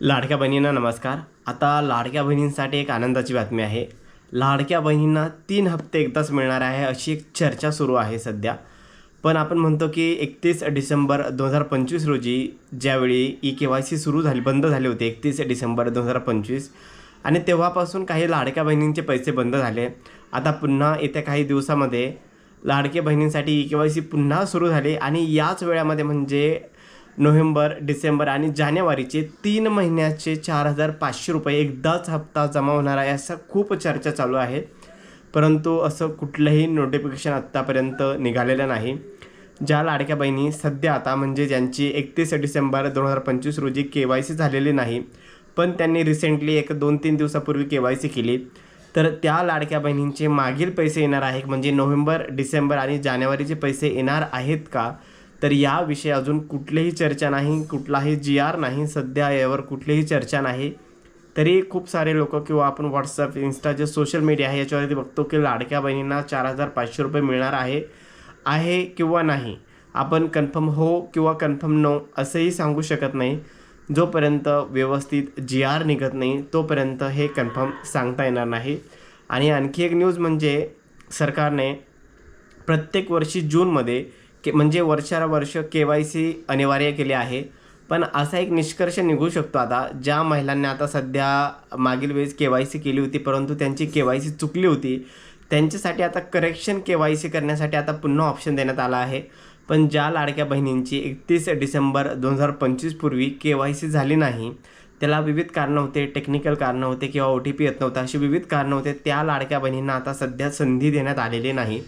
लाडक्या बहिणींना नमस्कार. आता लाडक्या बहिणींसाठी एक आनंदाची बातमी आहे. लाडक्या बहिणींना तीन हप्ते एकदाच मिळणार आहे अशी एक चर्चा सुरू आहे सध्या. पण आपण म्हणतो की एकतीस डिसेंबर दोन हजार पंचवीस रोजी ज्यावेळी ई के वाय सी सुरू झाली बंद झाले होते एकतीस डिसेंबर दोन हजार पंचवीस आणि तेव्हापासून काही लाडक्या बहिणींचे पैसे बंद झाले. आता पुन्हा येत्या काही दिवसामध्ये लाडक्या बहिणींसाठी ई के वाय सी पुन्हा सुरू झाली आणि याच वेळामध्ये म्हणजे नोव्हेंबर डिसेंबर आणि जानेवारीचे तीन महिन्याचे चार हजार पाचशे रुपये एकदाच हप्ता जमा होणार आहे असं खूप चर्चा चालू आहे. परंतु असं कुठलंही नोटिफिकेशन आत्तापर्यंत निघालेलं नाही. ज्या लाडक्या बहिणी सध्या आता म्हणजे ज्यांची एकतीस डिसेंबर दोन हजार पंचवीस रोजी के वाय सी झालेली नाही पण त्यांनी रिसेंटली एक दोन तीन दिवसापूर्वी के वाय सी केली. तर त्या लाडक्या बहिणींचे मागील पैसे येणार आहेत म्हणजे नोव्हेंबर डिसेंबर आणि जानेवारीचे पैसे येणार आहेत का? तर याविषयी अजून कुठलीही चर्चा नाही कुठलाही जी आर नाही सध्या यावर कुठलीही चर्चा नाही. तरी खूप सारे लोक किंवा आपण व्हॉट्सअप इन्स्टा जे सोशल मीडिया आहे याच्यावरती बघतो की लाडक्या बहिणींना चार हजार पाचशे रुपये मिळणार आहे आहे किंवा नाही. आपण कन्फर्म हो किंवा कन्फर्म नो असंही सांगू शकत नाही. जोपर्यंत व्यवस्थित जी आर निघत नाही तोपर्यंत हे कन्फर्म सांगता येणार नाही. आणि आणखी एक न्यूज म्हणजे सरकारने प्रत्येक वर्षी जूनमध्ये के म्हणजे वर्षाला वर्ष के वाय सी अनिवार्य केले आहे. पण असा एक निष्कर्ष निघू शकतो आता ज्या महिलांनी आता सध्या मागील वेळेस के वाय सी केली होती परंतु त्यांची के वाय सी चुकली होती. त्यांच्यासाठी आता करेक्शन के वाय सी करण्यासाठी आता पुन्हा ऑप्शन देण्यात आला आहे. पण ज्या लाडक्या बहिणींची एकतीस डिसेंबर दोन हजार पंचवीसपूर्वी के वाय सी झाली नाही त्याला विविध कारणं होते टेक्निकल कारणं होते किंवा ओ टी पी येत नव्हतं अशी विविध कारणं होते त्या लाडक्या बहिणींना आता सध्या संधी देण्यात आलेली नाही.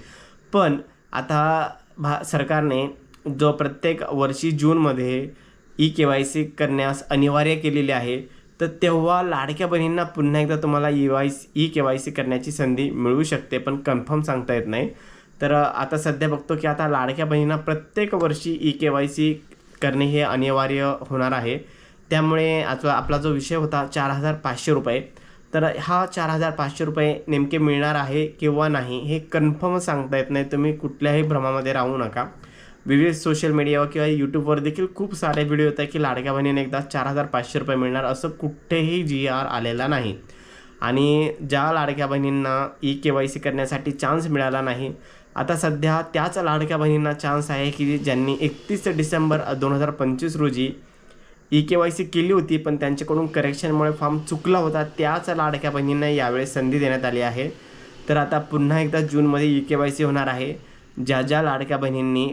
पण आता भा सरकारने जो प्रत्येक वर्षी जूनमध्ये ई के वाय सी करण्यास अनिवार्य केलेले आहे तर तेव्हा लाडक्या बहिणींना पुन्हा एकदा तुम्हाला E Y E K Y C करण्याची संधी मिळू शकते पण कन्फर्म सांगता येत नाही. तर आता सध्या बघतो की आता लाडक्या बहिणींना प्रत्येक वर्षी ई के वाय सी करणे हे अनिवार्य होणार आहे. त्यामुळे आता आपला जो विषय होता चार हजार पाचशे रुपये तर हा चार हजार पाचशे रुपये नेमके मिळणार आहे किंवा नाही हे कन्फर्म सांगता येत नाही. तुम्ही कुठल्याही भ्रमामध्ये राहू नका. विविध सोशल मीडियावर किंवा यूट्यूबवर देखील खूप सारे व्हिडिओ आहेत की लाडक्या बहिणीने एकदा चार हजार पाचशे रुपये मिळणार असं कुठेही जी आर आलेला नाही. आणि ज्या लाडक्या बहिणींना ई के वाय सी करण्यासाठी चान्स मिळाला नाही आता सध्या त्याच लाडक्या बहिणींना चान्स आहे की ज्यांनी एकतीस डिसेंबर दोन हजार पंचवीस रोजी ई के वाय सी केली होती पण त्यांच्याकडून करेक्शनमुळे फॉर्म चुकला होता. त्याच लाडक्या बहिणींना यावेळेस संधी देण्यात आली आहे. तर आता पुन्हा एकदा जूनमध्ये ई के वाय सी होणार आहे. ज्या ज्या लाडक्या बहिणींनी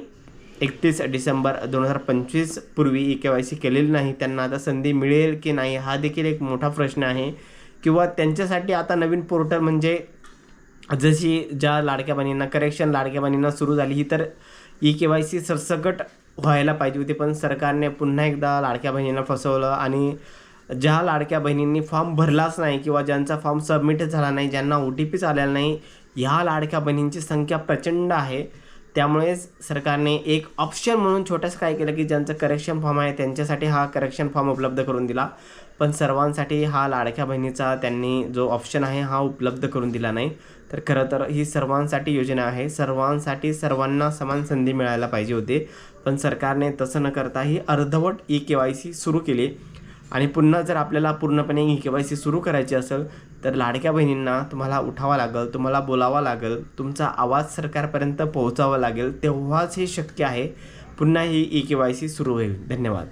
एकतीस डिसेंबर दोन हजार पंचवीस पूर्वी ई के वाय सी केलेली नाही त्यांना आता संधी मिळेल की नाही हा देखील एक मोठा प्रश्न आहे. किंवा त्यांच्यासाठी आता नवीन पोर्टल म्हणजे जशी ज्या लाडक्या बहिणींना करेक्शन लाडक्या बहिणींना सुरू झाली ही तर ई के वाय सी सरसकट व्हायला पाहिजे होती पण सरकारने पुन्हा एकदा लाडक्या बहिणींना फसवलं आणि ज्या लाडक्या बहिणींनी फॉर्म भरलाच नाही किंवा ज्यांचा फॉर्म सबमिट झाला नाही ज्यांना ओ टी पीच आलेला नाही ह्या लाडक्या बहिणींची संख्या प्रचंड आहे. त्यामुळे सरकारने एक ऑप्शन म्हणून छोटंसं काय केलं की ज्यांचं करेक्शन फॉर्म आहे त्यांच्यासाठी हा करेक्शन फॉर्म उपलब्ध करून दिला. पण सर्वांसाठी हा लाडक्या बहिणीचा त्यांनी जो ऑप्शन आहे हा उपलब्ध करून दिला नाही. तर खरं तर ही सर्वांसाठी योजना आहे. सर्वांसाठी सर्वांना समान संधी मिळायला पाहिजे होती. पण सरकारने तसं न करता ही अर्धवट ई के वाय सी सुरू केली. आणि पुन्हा जर आपल्याला पूर्णपणे ई के वाय सी सुरू करायची असेल तर लाडक्या बहिणींना तुम्हाला उठावा लागेल तुम्हाला बोलावा लागेल तुमचा आवाज सरकारपर्यंत पोहोचावा लागेल तेव्हाच हे शक्य आहे. पुन्हा ही ई के वाय सी सुरू होईल. धन्यवाद.